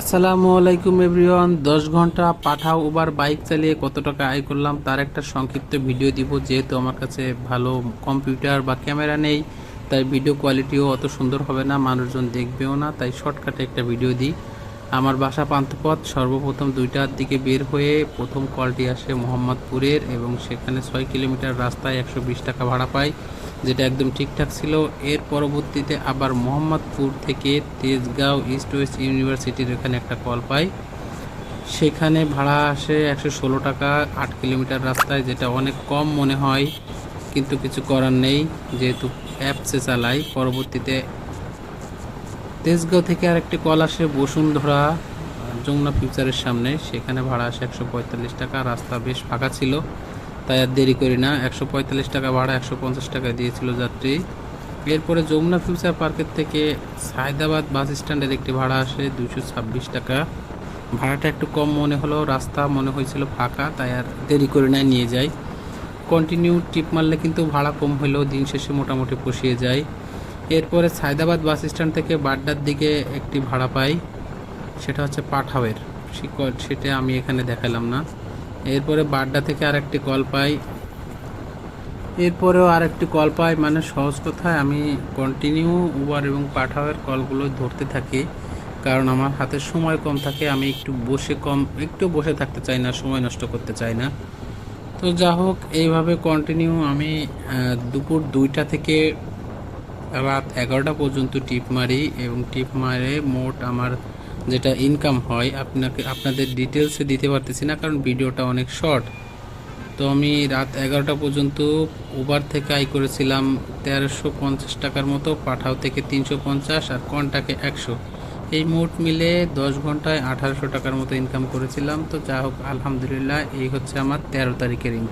আসসালামু আলাইকুম এভরিওয়ান, দশ ঘণ্টা পাঠাও উবার বাইক চালিয়ে কত টাকা আয় করলাম তার একটা সংক্ষিপ্ত ভিডিও দিব, যেহেতু আমার কাছে ভালো কম্পিউটার বা ক্যামেরা নেই, তাই ভিডিও কোয়ালিটিও অত সুন্দর হবে না, মানুষজন দেখবেও না, তাই শর্টকাটে একটা ভিডিও দিই। আমার বাসা পান্থপথ, সর্বপ্রথম দুইটার দিকে বের হয়ে প্রথম কলটি আসে মোহাম্মদপুরের এবং সেখানে ছয় কিলোমিটার রাস্তায় একশো বিশ টাকা ভাড়া পাই। যেটা একদম ঠিকঠাক ছিল। এর পরবর্তীতে আবার মোহাম্মদপুর থেকে তেজগাঁও ইস্ট ওয়েস্ট ইউনিভার্সিটির এখানে একটা কল পাই। সেখানে ভাড়া আসে একশো ষোলো টাকা আট কিলোমিটার রাস্তায়, যেটা অনেক কম মনে হয়, কিন্তু কিছু করার নেই। যেহেতু অ্যাপসে চালাই পরবর্তীতে তেজগাঁও থেকে আরেকটি কল আসে বসুন্ধরা যমুনা ফিউচারের সামনে। সেখানে ভাড়া আসে একশো পঁয়তাল্লিশ টাকা, রাস্তা বেশ ফাঁকা ছিল। তাই আর দেরি করি না। একশো পঁয়তাল্লিশ টাকা ভাড়া, একশো পঞ্চাশ টাকা দিয়েছিল যাত্রী। এরপরে যমুনা ফিউচার পার্কের থেকে সায়দাবাদ বাস স্ট্যান্ডের একটি ভাড়া আসে দুশো টাকা। ভাড়াটা একটু কম মনে হলো, রাস্তা মনে হয়েছিল ফাঁকা, তাই আর দেরি করে নাই নিয়ে যাই। কন্টিনিউ টিপ মারলে কিন্তু ভাড়া কম হলেও দিন শেষে মোটামুটি পুষিয়ে যায় এরপরে সায়দাবাদ বাস স্ট্যান্ড থেকে বাড্ডার দিকে একটি ভাড়া পাই, সেটা হচ্ছে পাঠাওয়ের। সেটা আমি এখানে দেখালাম না। এরপরে বাড্ডা থেকে আরেকটি কল পাই। এরপরেও আরেকটি কল পাই মানে সহজ কথায় আমি কন্টিনিউ উবার এবং পাঠাওয়ের কলগুলো ধরতে থাকি, কারণ আমার হাতে সময় কম থাকে, আমি একটু বসে কম, একটু বসে থাকতে চাই না, সময় নষ্ট করতে চাই না। তো যা হোক, এইভাবে কন্টিনিউ আমি দুপুর দুইটা থেকে রাত এগারোটা পর্যন্ত টিপ মারি এবং টিপ মারে মোট আমার যেটা ইনকাম হয়, আপনাকে, আপনাদের ডিটেলসে দিতে পারতেছি না, কারণ ভিডিওটা অনেক শর্ট তো আমি রাত এগারোটা পর্যন্ত উবার থেকে আয় করেছিলাম তেরোশো পঞ্চাশ টাকার মতো পাঠাও থেকে তিনশো পঞ্চাশ আর কন্টাকে একশো। এই মোট মিলে দশ ঘন্টায় আঠারোশো টাকার মতো ইনকাম করেছিলাম। তো যা হোক, আলহামদুলিল্লাহ, এই হচ্ছে আমার তেরো তারিখের ইনকাম